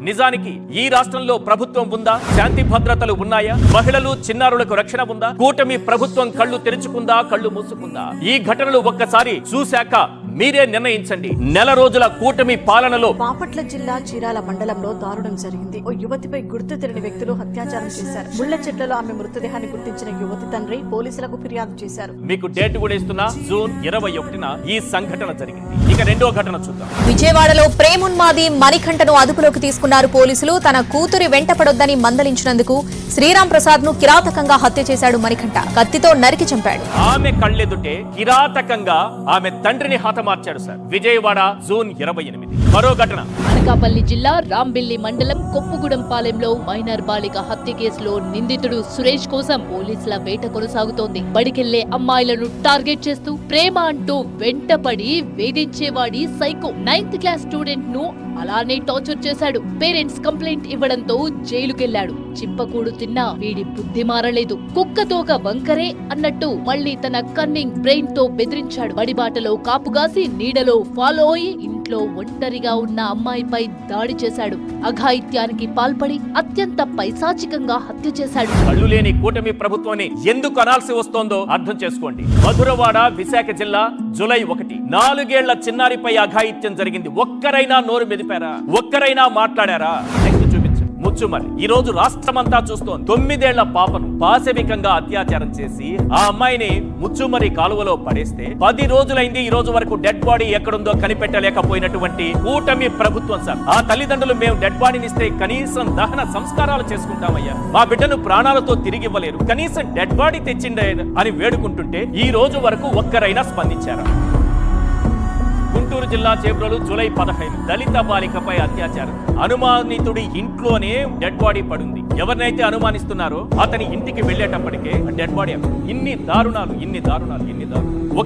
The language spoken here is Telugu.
నిజానికి ఈ రాష్ట్రంలో ప్రభుత్వం ఉందా? శాంతి భద్రతలు ఉన్నాయా? మహిళలు చిన్నారులకు రక్షణ ఉందా? కూటమి ప్రభుత్వం కళ్ళు తెరుచుకుందా కళ్ళు మూసుకుందా? ఈ ఘటనలు ఒక్కసారి చూశాక మీరే నిర్ణయించండి. నెల రోజుల కూటమి పాలనలో బాపట్ల జిల్లా చీరాల మండలంలో దారుణం జరిగింది. ఓ యువతిపై గుర్తు తెలియని వ్యక్తులు అత్యాచారం చేశారు. ముళ్ళ చెట్లలో ఆమె మృతదేహాన్ని గుర్తించిన యువతి తండ్రి పోలీసులకు ఫిర్యాదు చేశారు. మీకు డేట్ కూడా ఇస్తున్నా. జూన్ ఇరవై ఒకటిన ఈ సంఘటన జరిగింది. ఇక రెండో ఘటన చూద్దాం. విజయవాడలో ప్రేమున్మాది మణికంఠను అదుపులోకి తీసుకున్నారు పోలీసులు. తన కూతురి వెంట పడొద్దని మందలించినందుకు శ్రీరామ్ ప్రసాద్ను కిరాతకంగా హత్య చేశాడు మణికంఠ కత్తితో నరికి చంపాడు. ఆమె కళ్ళెదుటే కిరాతకంగా ఆమె తండ్రిని మార్చాడు సార్. విజయవాడ జూన్ ఇరవై ఎనిమిది. మరో ఘటన. అనకాపల్లి జిల్లా రాంబిల్లి మండలం కొప్పుగూడెం పాలెంలో మైనర్ బాలిక హత్య కేసులో నిందితుడు సురేష్ కోసం పోలీసుల వేట కొనసాగుతోంది. బడికెళ్ళే అమ్మాయిలను టార్గెట్ చేస్తూ ప్రేమ అంటూ వెంటపడి వేధించేవాడి సైకో నైన్త్ క్లాస్ స్టూడెంట్ను అలానే టార్చర్ చేశాడు. పేరెంట్స్ కంప్లైంట్ ఇవ్వడంతో జైలుకెళ్ళాడు. చిప్పకూడు తిన్నా వీడి బుద్ధి మారలేదు. కుక్కతోక వంకరే అన్నట్టు మళ్ళీ తన కన్నింగ్ బ్రెయిన్తో బెదిరించాడు. బడిబాటలో చేసి నీడలో ఫాలో అయి ఇంట్లో ఒంటరిగా ఉన్న అమ్మాయిపై దాడి చేశాడు. అఘాయిత్యానికి పాల్పడి అత్యంత పైశాచికంగా హత్య చేశాడు. కళ్ళు లేని కూటమి ప్రభుత్వాన్ని ఎందుకు అనాల్సి వస్తోందో అర్థం చేసుకోండి. మధురవాడ విశాఖ జిల్లా జులై ఒకటి. నాలుగేళ్ళ చిన్నారిపై అఘాయిత్యం జరిగింది. ఒక్కరైనా నోరు మెదిపారా? ఒక్కరైనా మాట్లాడారా? ముచ్చుమరి. ఈ రోజు రాష్ట్రమంతా చూస్తోంది. తొమ్మిదేళ్ళ పాపను పాశవికంగా అత్యాచారం చేసి ఆ అమ్మాయిని ముచ్చుమరి కాలువలో పడేస్తే పది రోజులైంది ఈ రోజు వరకు డెడ్ బాడీ ఎక్కడుందో కనిపెట్టలేకపోయినటువంటి కూటమి ప్రభుత్వం సార్. ఆ తల్లిదండ్రులు మేము డెడ్ బాడీని ఇస్తే కనీసం దహన సంస్కారాలు చేసుకుంటామయ్యా. మా బిడ్డను ప్రాణాలతో తిరిగి ఇవ్వలేరు. కనీసం డెడ్ బాడీ తెచ్చిండే అని వేడుకుంటుంటే ఈ రోజు వరకు ఒక్కరైనా స్పందించారా? గుంటూరు జిల్లా చేబ్రోలు జూలై పదహైదు. దళిత బాలికపై అత్యాచారం. అనుమానితుడి ఇంట్లోనే డెడ్ బాడీ పడుంది. ఎవరినైతే అనుమానిస్తున్నారో అతని ఇంటికి వెళ్ళేటప్పటికే డెడ్ బాడీ ఇన్ని దారుణాలు ఇన్ని దారుణాలు ఇన్ని దారుణాలు.